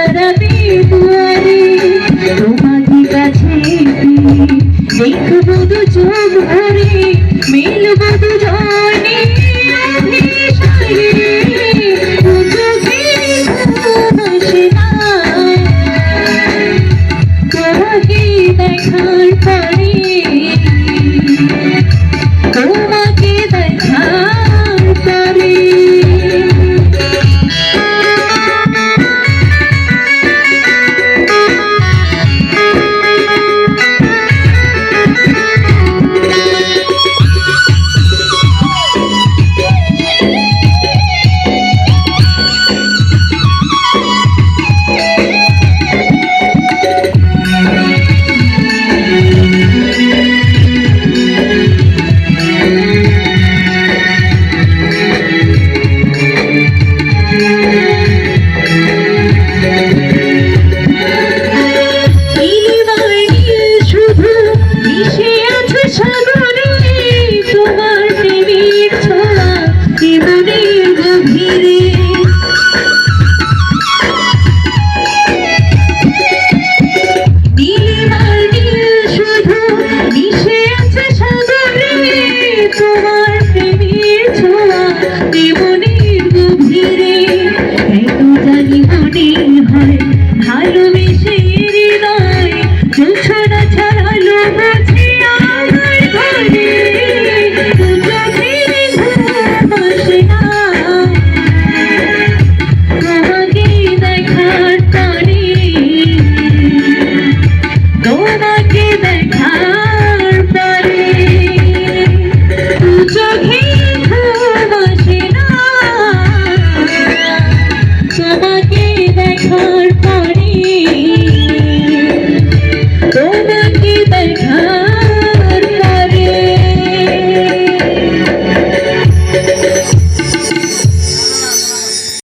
দাঁড়াবে দুয়ারে তোমাকে কাছে দেখব দু চোখ